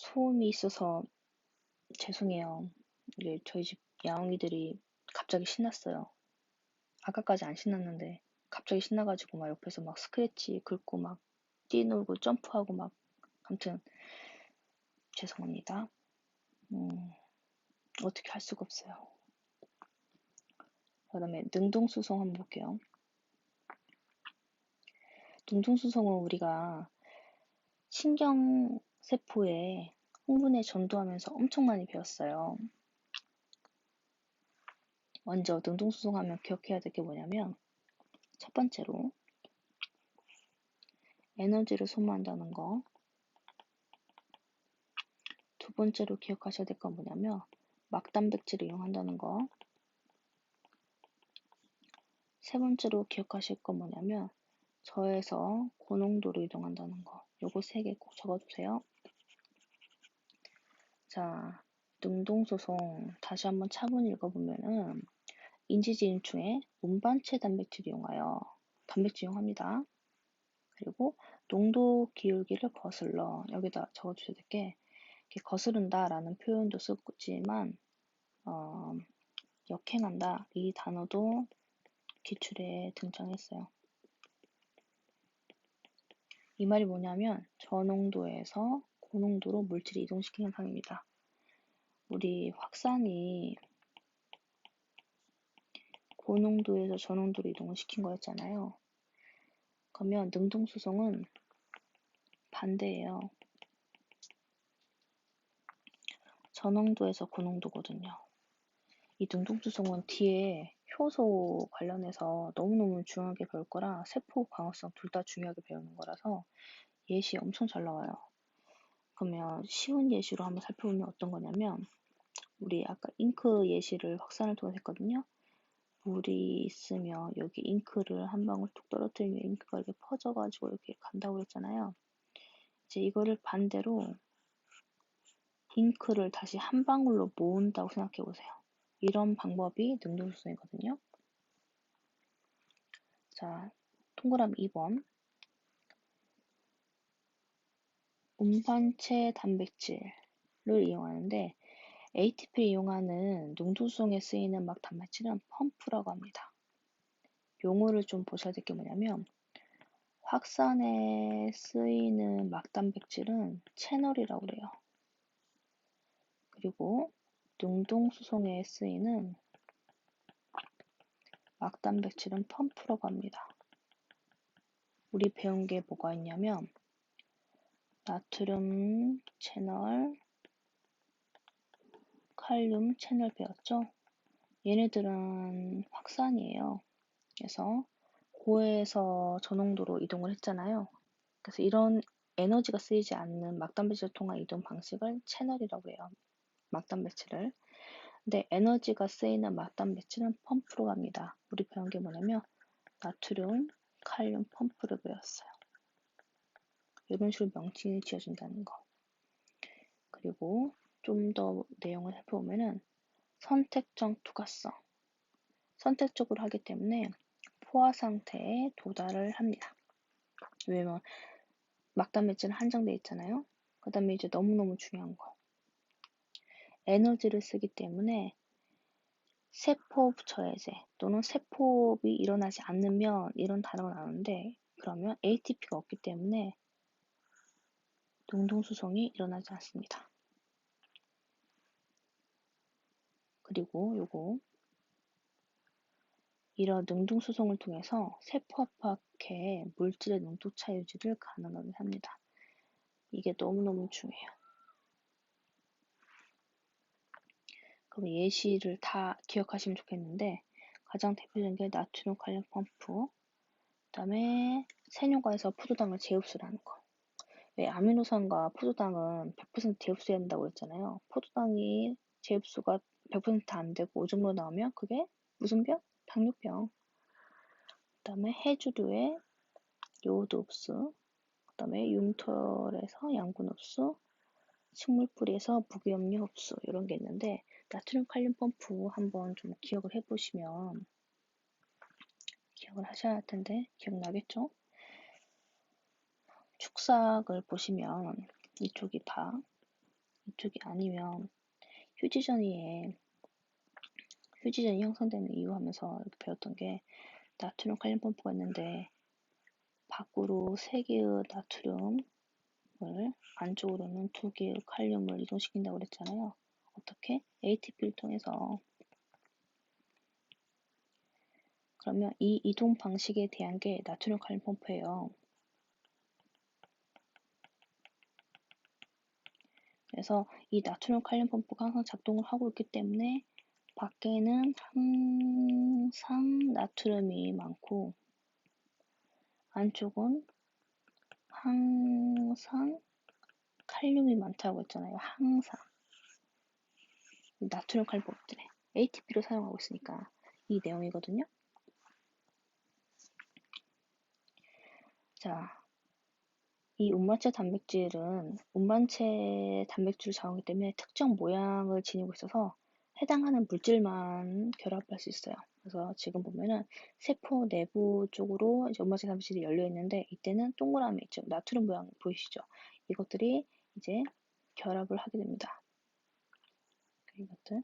소음이 있어서 죄송해요. 이게 저희 집 야옹이들이 갑자기 신났어요. 아까까지 안 신났는데 갑자기 신나가지고 막 옆에서 막 스크래치 긁고 막 뛰놀고 점프하고 막 아무튼 죄송합니다. 음, 어떻게 할 수가 없어요. 그 다음에 능동수송 한번 볼게요. 능동수송은 우리가 신경 세포에 흥분에 전도하면서 엄청 많이 배웠어요. 먼저 능동수송하면 기억해야 될 게 뭐냐면 첫 번째로 에너지를 소모한다는 거. 두 번째로 기억하셔야 될 건 뭐냐면 막단백질을 이용한다는 거. 세 번째로 기억하실 건 뭐냐면 저에서 고농도로 이동한다는 거. 요거 세 개 꼭 적어주세요. 자, 능동소송 다시 한번 차분히 읽어보면은 인지지인충에 운반체 단백질 이용하여 단백질 이용합니다. 그리고 농도 기울기를 거슬러 여기다 적어주셔야 될 게 거스른다 라는 표현도 쓰지만 어, 역행한다 이 단어도 기출에 등장했어요. 이 말이 뭐냐면 저농도에서 고농도로 물질을 이동시키는 상입니다. 우리 확산이 고농도에서 저농도로 이동을 시킨 거였잖아요. 그러면 능동수송은 반대예요. 저농도에서 고농도거든요. 이 능동수송은 뒤에 효소 관련해서 너무너무 중요하게 배울 거라 세포 방어성 둘 다 중요하게 배우는 거라서 예시 엄청 잘 나와요. 그러면 쉬운 예시로 한번 살펴보면 어떤 거냐면 우리 아까 잉크 예시를 확산을 통해서 했거든요. 물이 있으면 여기 잉크를 한 방울 뚝 떨어뜨리면 잉크가 이렇게 퍼져가지고 이렇게 간다고 그랬잖아요. 이제 이거를 반대로 잉크를 다시 한 방울로 모은다고 생각해 보세요. 이런 방법이 능동수송이거든요. 자, 동그라미 2번. 운반체 단백질을 이용하는데 ATP를 이용하는 농도수송에 쓰이는 막 단백질은 펌프라고 합니다. 용어를 좀 보셔야 될 게 뭐냐면 확산에 쓰이는 막 단백질은 채널이라고 그래요. 그리고 능동수송에 쓰이는 막 단백질은 펌프라고 합니다. 우리 배운 게 뭐가 있냐면 나트륨 채널, 칼륨 채널 배웠죠? 얘네들은 확산이에요. 그래서 고에서 저농도로 이동을 했잖아요. 그래서 이런 에너지가 쓰이지 않는 막단백질을 통한 이동 방식을 채널이라고 해요. 막단백질을. 근데 에너지가 쓰이는 막단백질은 펌프로 갑니다. 우리 배운 게 뭐냐면 나트륨, 칼륨 펌프를 배웠어요. 이런 식으로 명칭이 지어진다는 거. 그리고 좀 더 내용을 살펴보면은 선택적 투과성. 선택적으로 하기 때문에 포화 상태에 도달을 합니다. 왜냐면 막단 배치는 한정되어 있잖아요. 그 다음에 이제 너무너무 중요한 거. 에너지를 쓰기 때문에 세포 저해제 또는 세포업이 일어나지 않으면 이런 단어가 나오는데 그러면 ATP가 없기 때문에 능동수송이 일어나지 않습니다. 그리고 요거 이런 능동수송을 통해서 세포합학의 물질의 농도차 유지를 가능하게 합니다. 이게 너무너무 중요해요. 그럼 예시를 다 기억하시면 좋겠는데 가장 대표적인 게 나트륨 칼륨 펌프 그 다음에 세뇨가에서 포도당을 재흡수라는 거. 왜 아미노산과 포도당은 100% 재흡수해야 된다고 했잖아요. 포도당이 재흡수가 100%안 되고 오줌으로 나오면 그게 무슨 병? 당뇨병. 그 다음에 해주류의 요오드 흡수, 그 다음에 융털에서 양분 흡수, 식물 뿌리에서 무기염료 흡수 이런 게 있는데 나트륨 칼륨 펌프 한번 좀 기억을 해보시면 기억을 하셔야 할 텐데 기억나겠죠? 축삭을 보시면 이쪽이 다 이쪽이 아니면 휴지전이에 휴지전이 형성되는 이유 하면서 이렇게 배웠던 게 나트륨 칼륨 펌프가 있는데 밖으로 3개의 나트륨을 안쪽으로는 2개의 칼륨을 이동시킨다고 그랬잖아요. 어떻게? ATP를 통해서 그러면 이 이동 방식에 대한 게 나트륨 칼륨 펌프예요. 그래서 이 나트륨 칼륨 펌프가 항상 작동을 하고 있기 때문에 밖에는 항상 나트륨이 많고 안쪽은 항상 칼륨이 많다고 했잖아요. 항상. 나트륨 칼륨 펌프들에 ATP로 사용하고 있으니까 이 내용이거든요. 자, 이 운반체 단백질은 운반체 단백질을 자원하기 때문에 특정 모양을 지니고 있어서 해당하는 물질만 결합할 수 있어요. 그래서 지금 보면은 세포 내부 쪽으로 이제 운반체 단백질이 열려 있는데 이때는 동그라미 즉 나트륨 모양 보이시죠? 이것들이 이제 결합을 하게 됩니다. 이것들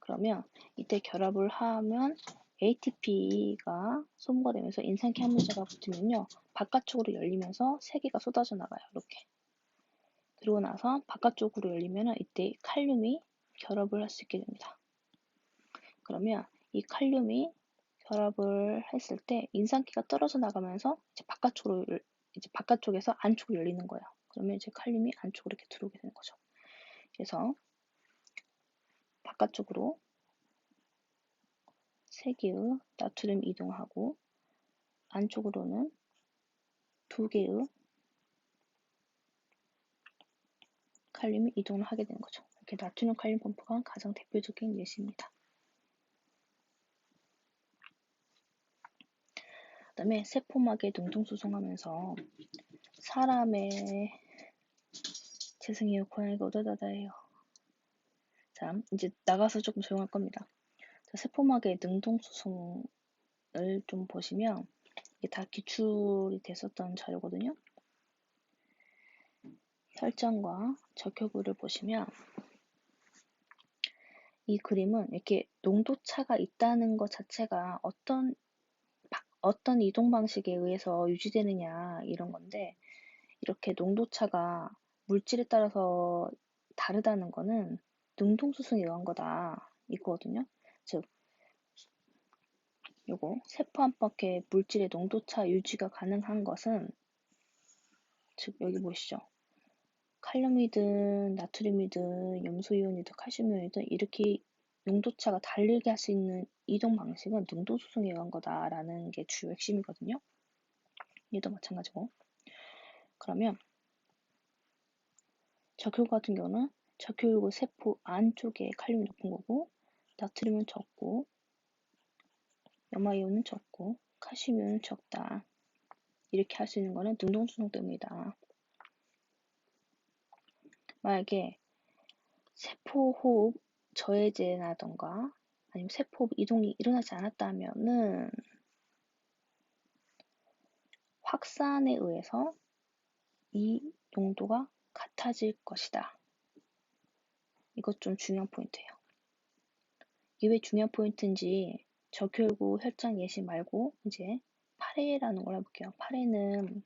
그러면 이때 결합을 하면 ATP가 소모가 되면서 인산기 함유자가 붙으면요. 바깥쪽으로 열리면서 세개가 쏟아져 나가요. 이렇게. 그리고 나서 바깥쪽으로 열리면 이때 칼륨이 결합을 할 수 있게 됩니다. 그러면 이 칼륨이 결합을 했을 때 인산기가 떨어져 나가면서 이제 바깥쪽으로 이제 바깥쪽에서 안쪽으로 열리는 거예요. 그러면 이제 칼륨이 안쪽으로 이렇게 들어오게 되는 거죠. 그래서 바깥쪽으로 3개의 나트륨 이동하고 안쪽으로는 2개의 칼륨이 이동을 하게 되는 거죠. 이렇게 나트륨 칼륨 펌프가 가장 대표적인 예시입니다. 그 다음에 세포막에 능동수송하면서 사람의 재승이요 고양이가 오다다다 해요. 자 이제 나가서 조금 조용할 겁니다. 세포막의 능동수송을 좀 보시면 이게 다 기출이 됐었던 자료거든요. 혈전과 적혈구를 보시면 이 그림은 이렇게 농도차가 있다는 것 자체가 어떤 어떤 이동 방식에 의해서 유지되느냐 이런 건데 이렇게 농도차가 물질에 따라서 다르다는 거는 능동수승에 의한 거다 이거거든요. 즉 요거 세포 안팎의 물질의 농도차 유지가 가능한 것은 즉 여기 보시죠. 칼륨이든 나트륨이든 염소이온이든 칼슘이온이든 이렇게 농도차가 다르게 할 수 있는 이동 방식은 능동수승에 의한 거다라는 게 주요 핵심이거든요. 얘도 마찬가지고. 그러면 적혈 같은 경우는 적혈구 세포 안쪽에 칼륨이 높은 거고 나트륨은 적고 염화이온은 적고 칼슘이온은 적다. 이렇게 할 수 있는 거는 능동수송 때문이다. 만약에 세포호흡 저해제라던가 아니면 세포호흡 이동이 일어나지 않았다면은 확산에 의해서 이 농도가 같아질 것이다. 이것 좀 중요한 포인트예요. 이게 왜 중요한 포인트인지 적혈구 혈장 예시 말고 이제 8회라는 걸 해볼게요. 8회는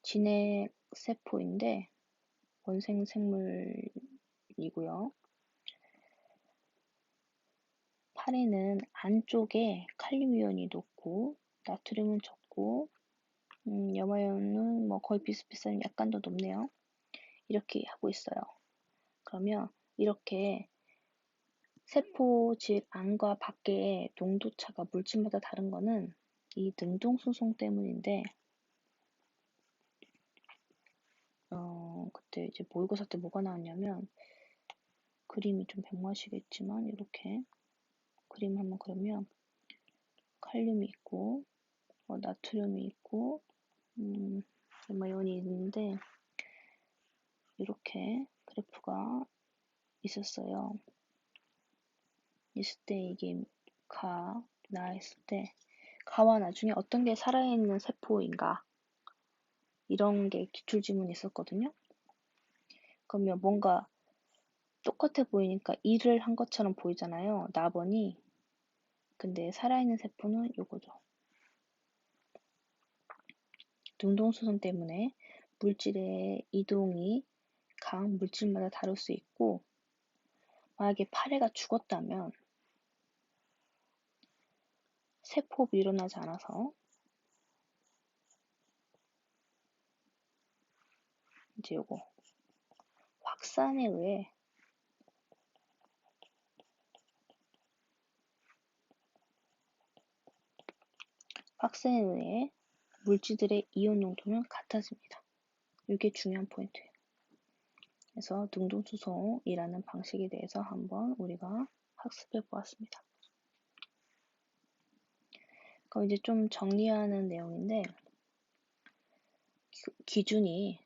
진핵 세포인데 원생 생물이고요. 8회는 안쪽에 칼륨 이온이 높고 나트륨은 적고 음, 염화이온은 뭐 거의 비슷비슷한 약간 더 높네요. 이렇게 하고 있어요. 그러면 이렇게 세포 즉 안과 밖의 농도차가 물질마다 다른 거는 이 능동수송 때문인데 어 그때 이제 모의고사 때 뭐가 나왔냐면 그림이 좀 백마시겠지만 이렇게 그림 한번 그러면 칼륨이 있고 어, 나트륨이 있고 음, 마이온이 있는데 이렇게 그래프가 있었어요. 있을 때 이게 가, 나 했을 때 가와 나 중에 어떤 게 살아있는 세포인가 이런 게 기출 지문이 있었거든요. 그러면 뭔가 똑같아 보이니까 일을 한 것처럼 보이잖아요. 나번이. 근데 살아있는 세포는 요거죠. 능동수선 때문에 물질의 이동이 각 물질마다 다를 수 있고 만약에 파래가 죽었다면 세포 일어나지 않아서 이제 요거 확산에 의해 확산에 의해 물질들의 이온 농도는 같아집니다. 이게 중요한 포인트예요. 그래서 능동수소이라는 방식에 대해서 한번 우리가 학습해 보았습니다. 그럼 이제 좀 정리하는 내용인데 기준이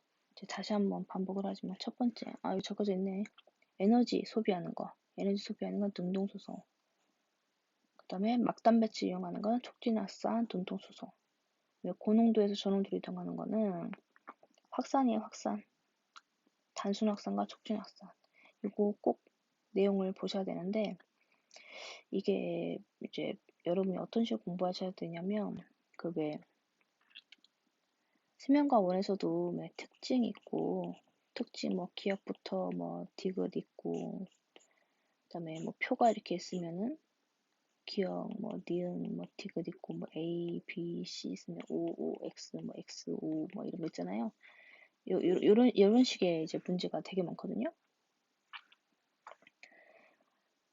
다시 한번 반복을 하지만 첫 번째 아 여기 적어져 있네. 에너지 소비하는 거. 에너지 소비하는 건 능동수소 그 다음에 막단 배치 이용하는 건 촉진화산 능동수소 고농도에서 저농도로 이동하는 거는 확산이에요 확산. 단순 확산과 촉진 확산. 이거 꼭 내용을 보셔야 되는데 이게 이제 여러분이 어떤 식으로 공부하셔야 되냐면 그왜 수면과 원에서도 왜 특징 있고 특징 뭐 기억부터 뭐 디귿 있고 그다음에 뭐 표가 이렇게 있으면은 기억 뭐 니은 뭐 디귿 있고 뭐 A, B, C 있으면 O, O, X 뭐 X, O 뭐 이런 거 있잖아요. 요, 요, 요런 요런 식의 이제 문제가 되게 많거든요.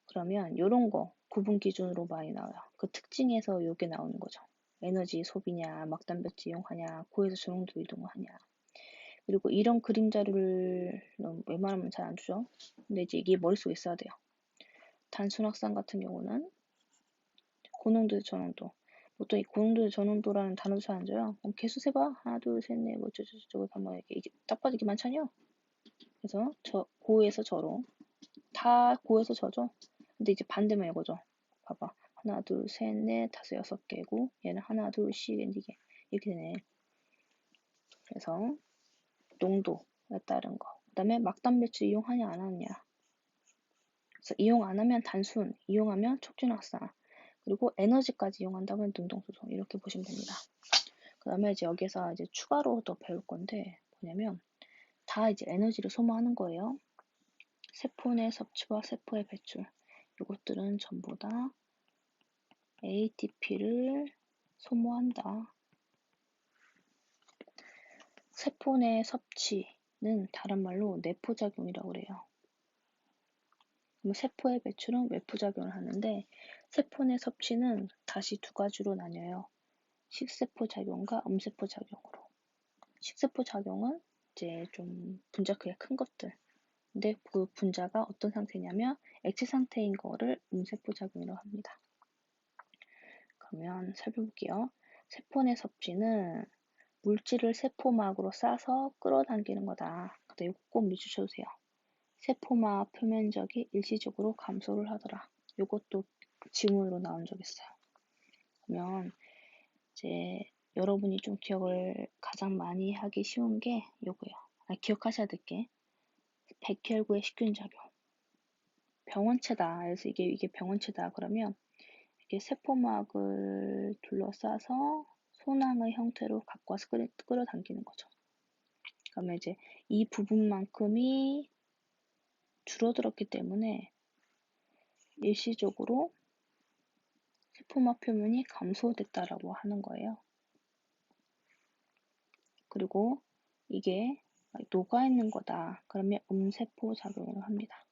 그러면 요런 거 구분 기준으로 많이 나와요. 그 특징에서 요게 나오는 거죠. 에너지 소비냐, 막단백질 이용하냐, 고에서 저농도 이동하냐. 그리고 이런 그림 자료를 웬만하면 잘 안 주죠. 근데 이제 이게 머릿속에 있어야 돼요. 단순 확산 같은 경우는 고농도에서 저농도. 보통 이 고농도에서 저농도라는 단어도 잘 안 줘요. 그럼 개수 세봐. 하나, 둘, 셋, 넷, 뭐, 저저저저 한번 이렇게 이게 딱 이게 많잖아요. 그래서 저 고에서 저로 다 고에서 저죠. 근데 이제 반대면 이거죠. 봐봐. 하나, 둘, 셋, 넷, 다섯, 여섯 개고 얘는 하나, 둘, 씩, 네 개. 이렇게 되네. 그래서 농도에 따른 거. 그 다음에 막단 배출 이용하냐 안 하냐. 그래서 이용 안 하면 단순, 이용하면 촉진 확산. 그리고 에너지까지 이용한다면 능동수소. 이렇게 보시면 됩니다. 그 다음에 이제 여기서 이제 추가로 더 배울 건데 뭐냐면 다 이제 에너지를 소모하는 거예요. 세포 내 섭취와 세포의 배출. 이것들은 전부 다 ATP를 소모한다. 세포 내 섭취는 다른 말로 내포작용이라고 그래요. 세포의 배출은 외포작용을 하는데 세포 내 섭취는 다시 두 가지로 나뉘어요. 식세포 작용과 음세포 작용으로. 식세포 작용은 이제 좀 분자 크기가 큰 것들. 근데 그 분자가 어떤 상태냐면 액체 상태인 거를 음세포 작용이라고 합니다. 그러면 살펴볼게요. 세포 내 섭취는 물질을 세포막으로 싸서 끌어당기는 거다. 근데 이거 꼭 믿으셔주세요. 세포막 표면적이 일시적으로 감소를 하더라. 이것도 지문으로 나온 적 있어요. 그러면 이제 여러분이 좀 기억을 가장 많이 하기 쉬운 게 요거예요. 아, 기억하셔야 될 게 백혈구의 식균 작용. 병원체다. 그래서 이게 이게 병원체다. 그러면 이게 세포막을 둘러싸서 소낭의 형태로 갖고 와서 끌어, 끌어당기는 거죠. 그러면 이제 이 부분만큼이 줄어들었기 때문에 일시적으로 세포막 표면이 감소됐다라고 하는 거예요. 그리고 이게 녹아있는 거다. 그러면 음세포 작용을 합니다.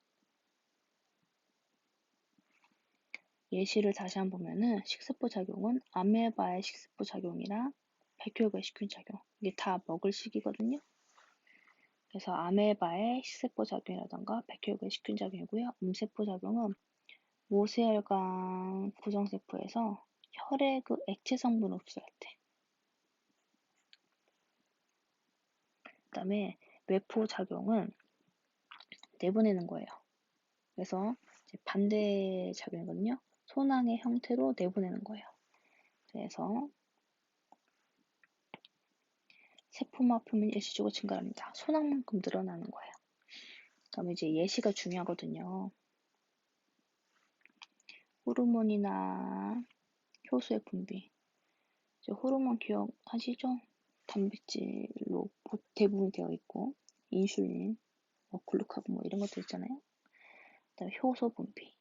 예시를 다시 한번 보면은 식세포 작용은 아메바의 식세포 작용이랑 백혈구의 식균 작용 이게 다 먹을 식이거든요. 그래서 아메바의 식세포 작용이라던가 백혈구의 식균 작용이고요. 음세포 작용은 모세혈관 구성세포에서 혈액 그 액체 성분 흡수할 때. 그 다음에 외포 작용은 내보내는 거예요. 그래서 반대 작용이거든요. 소낭의 형태로 내보내는 거예요. 그래서 세포막 표면이 일시적으로 증가합니다. 소낭만큼 늘어나는 거예요. 그다음에 이제 예시가 중요하거든요. 호르몬이나 효소의 분비. 호르몬 기억하시죠? 단백질로 대부분 되어 있고 인슐린, 뭐 글루카곤 뭐 이런 것들 있잖아요. 그다음에 효소 분비.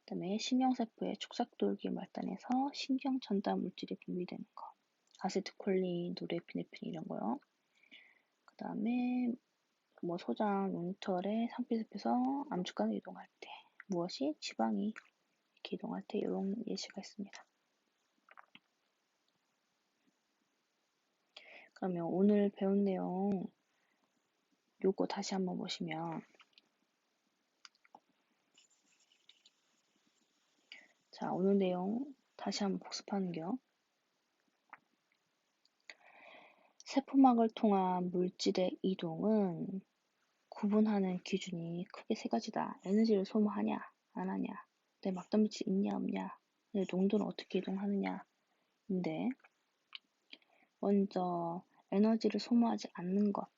그다음에 신경세포의 축삭돌기 말단에서 신경 전달 물질이 분비되는 거. 아세트콜린, 노르에피네프린 이런 거요. 그다음에 뭐 소장, 용털의 상피습에서 암축간을 이동할 때 무엇이 지방이 이렇게 이동할 때 이런 예시가 있습니다. 그러면 오늘 배운 내용 요거 다시 한번 보시면 자 오늘 내용 다시 한번 복습하는겨 세포막을 통한 물질의 이동은 구분하는 기준이 크게 세 가지다. 에너지를 소모하냐, 안 하냐, 내 막단빛이 있냐, 없냐, 내 농도는 어떻게 이동하느냐. 인데, 먼저 에너지를 소모하지 않는 것.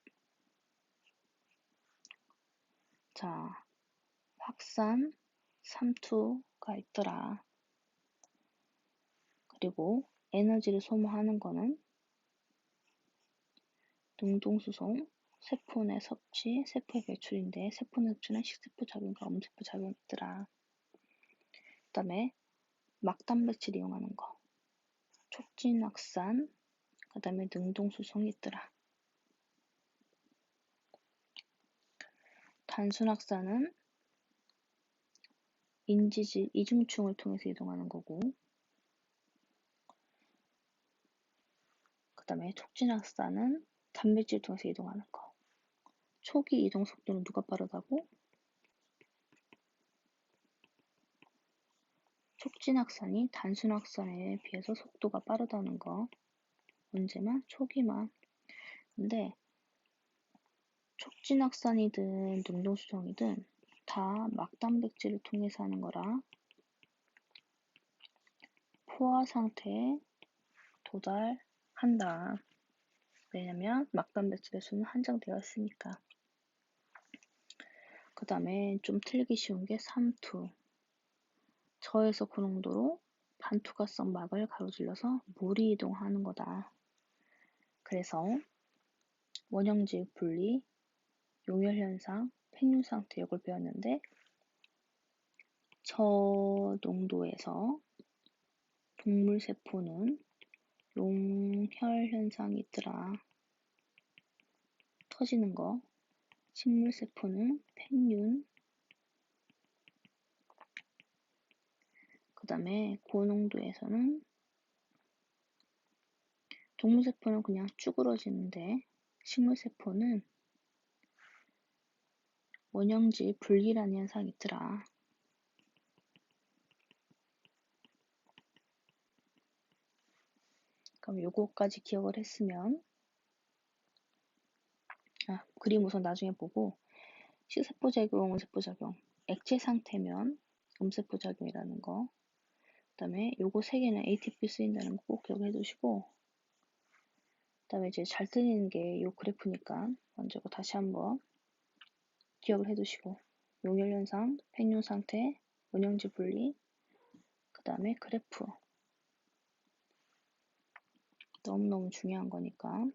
자, 확산, 삼투가 있더라. 그리고 에너지를 소모하는 거는 능동수송, 세포 내 섭취, 세포의 배출인데 세포 내 섭취는 식세포 작용과 음세포 작용이 있더라. 그 다음에 막단백질 이용하는 거, 촉진 확산, 그 다음에 능동수송이 있더라. 단순 확산은 인지질 이중충을 통해서 이동하는 거고 그 다음에 촉진 확산은 단백질 통해서 이동하는 거. 초기 이동 속도는 누가 빠르다고? 촉진 확산이 단순 확산에 비해서 속도가 빠르다는 거. 언제만? 초기만. 근데 촉진 확산이든 능동 수정이든 다 막단백질을 통해서 하는 거라 포화 상태에 도달한다. 왜냐면 막단백질의 수는 한정되어 있으니까. 그 다음에 좀 틀리기 쉬운 게 3투. 저에서 고농도로 반투과성 막을 가로질러서 물이 이동하는 거다. 그래서 원형질 분리, 용혈현상, 팽류 상태 이걸 배웠는데 저농도에서 동물세포는 용혈 현상이 있더라. 터지는 거. 식물세포는 팽윤. 그 다음에 고농도에서는 동물세포는 그냥 쭈그러지는데 식물세포는 원형질 분리라는 현상이 있더라. 그럼 요거까지 기억을 했으면 아, 그림 우선 나중에 보고 식세포 작용, 음세포 작용 액체 상태면 음세포 작용이라는 거 그다음에 요거 세 개는 ATP 쓰인다는 거 꼭 기억해 두시고 그 다음에 이제 잘 틀리는 게요 그래프니까 먼저 다시 한번 기억을 해 두시고 용혈 현상, 팽윤 상태, 원형질 분리 그 다음에 그래프 너무너무 중요한 거니까.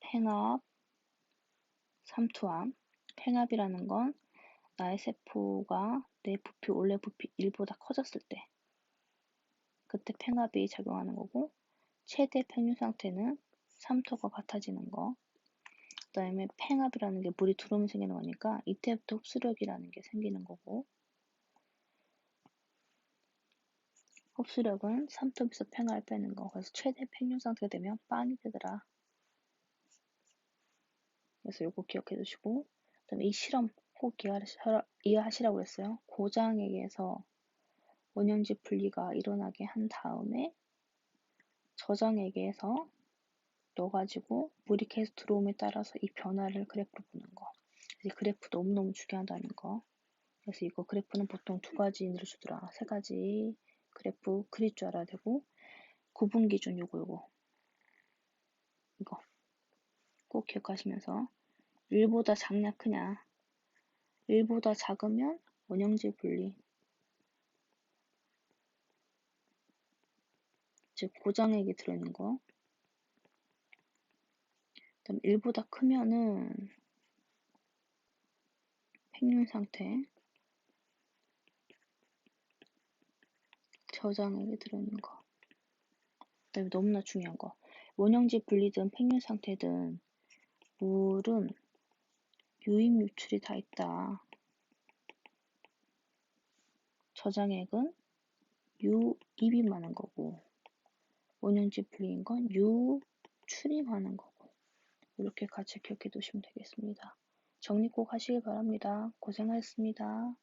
팽합, 삼투압. 팽합이라는 건 나의 세포가 내 부피, 원래 부피 1보다 커졌을 때 그때 팽합이 작용하는 거고 최대 팽류 상태는 3토가 같아지는 거. 그 다음에 팽합이라는 게 물이 들어오면 생기는 거니까 이때부터 흡수력이라는 게 생기는 거고 흡수력은 3톱에서 팽을 빼는 거. 그래서 최대 팽류 상태가 되면 빵이 되더라. 그래서 요거 기억해 두시고 그 다음에 이 실험 꼭 이해하시라고 했어요. 고장에게서 원형지 분리가 일어나게 한 다음에 저장에게서 넣어가지고 물이 계속 들어옴에 따라서 이 변화를 그래프로 보는 거. 이 그래프 너무너무 중요하다는 거. 그래서 이거 그래프는 보통 두 가지를 주더라. 세 가지 그래프 그릴 줄 알아야 되고 구분 기준 요거 요거 이거 꼭 기억하시면서 1보다 작냐 크냐 1보다 작으면 원형질 분리 즉 고장액이 들어있는 거. 그다음 1보다 크면은 팽윤 상태. 저장액이 들어있는 거. 그다음에 너무나 중요한 거. 원형질 분리든 팽윤 상태든 물은 유입 유출이 다 있다. 저장액은 유입이 많은 거고 원형질 분리인 건 유출이 많은 거고 이렇게 같이 기억해 두시면 되겠습니다. 정리 꼭 하시길 바랍니다. 고생하셨습니다.